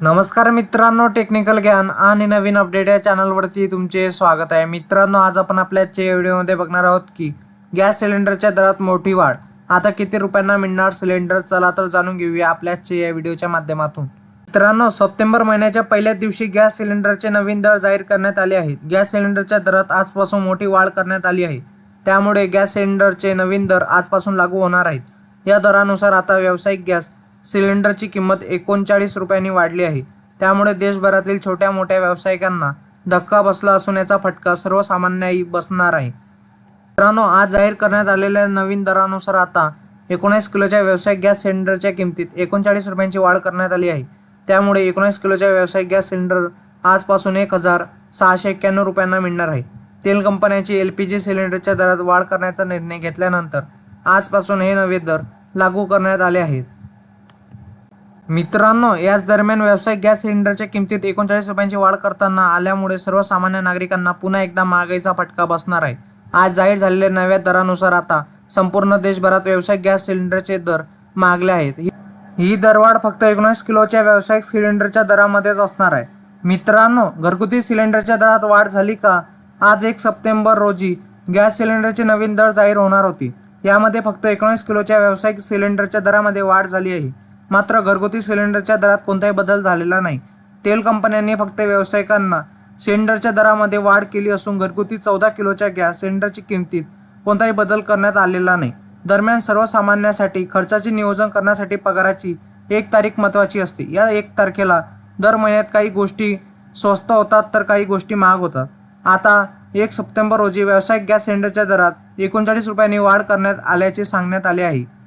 नमस्कार मित्रांनो टेक्निकल ज्ञान आणि नवीन अपडेट या चॅनलवरती तुमचे स्वागत आहे. मित्रांनो आज आपण आपल्या आजच्या व्हिडिओमध्ये बघणार आहोत की गॅस सिलेंडरच्या दरात मोठी वाढ. आता किती रुपयांना मिळणार सिलेंडर? चला तर जाणून घेऊया आपल्या आजच्या या व्हिडिओच्या माध्यमातून. मित्रांनो सप्टेंबर महिन्याच्या पहिल्या दिवशी गॅस सिलेंडरचे नवीन दर जाहीर करण्यात आले आहेत. गॅस सिलेंडरच्या दरात आजपासून मोठी वाढ करण्यात आली आहे. त्यामुळे गॅस सिलेंडरचे नवीन दर आजपासून लागू होणार आहेत. या दरानुसार आता व्यावसायिक गॅस सिलेंडरची किंमत एकोणचाळीस रुपयांनी वाढली आहे. त्यामुळे देशभरातील छोट्या मोठ्या व्यावसायिकांना धक्का बसला असून याचा फटका सर्वसामान्याही बसणार आहे. मित्रांनो आज जाहीर करण्यात आलेल्या नवीन दरानुसार आता एकोणीस किलोच्या व्यावसायिक गॅस सिलेंडरच्या किमतीत एकोणचाळीस रुपयांची वाढ करण्यात आली आहे. त्यामुळे एकोणीस किलोच्या व्यावसायिक गॅस सिलेंडर आजपासून एक हजार सहाशे एक्क्याण्णव रुपयांना मिळणार आहे. तेल कंपन्यांची एल पी जी सिलेंडरच्या दरात वाढ करण्याचा निर्णय घेतल्यानंतर आजपासून हे नवे दर लागू करण्यात आले आहेत. मित्रांनो याच दरम्यान व्यावसायिक गॅस सिलेंडरच्या किमतीत एकोणचाळीस रुपयांची वाढ करताना आल्यामुळे सर्वसामान्य नागरिकांना पुन्हा एकदा महागाईचा फटका बसणार आहे. आज जाहीर झालेल्या नव्या दरानुसार आता संपूर्ण देशभरात व्यावसायिक गॅस सिलेंडरचे दर महागले आहेत. ही- दरवाढ फक्त एकोणीस किलोच्या व्यावसायिक सिलेंडरच्या दरामध्येच असणार आहे. मित्रांनो घरगुती सिलेंडरच्या दरात वाढ झाली का? आज एक सप्टेंबर रोजी गॅस सिलेंडरचे नवीन दर जाहीर होणार होती. यामध्ये फक्त एकोणीस किलोच्या व्यावसायिक सिलेंडरच्या दरामध्ये वाढ झाली आहे. मात्र घरगुती सिलेंडरच्या दरात कोणताही बदल झालेला नाही. तेल कंपन्यांनी फक्त व्यावसायिकांना सिलेंडरच्या दरामध्ये वाढ केली असून घरगुती चौदा किलोच्या गॅस सिलेंडरची किमतीत कोणताही बदल करण्यात आलेला नाही. दरम्यान सर्वसामान्यांसाठी खर्चाचे नियोजन करण्यासाठी पगाराची एक तारीख महत्त्वाची असते. या एक तारखेला दर महिन्यात काही गोष्टी स्वस्त होतात तर काही गोष्टी महाग होतात. आता एक सप्टेंबर रोजी व्यावसायिक गॅस सिलेंडरच्या दरात एकोणचाळीस रुपयांनी वाढ करण्यात आल्याचे सांगण्यात आले आहे.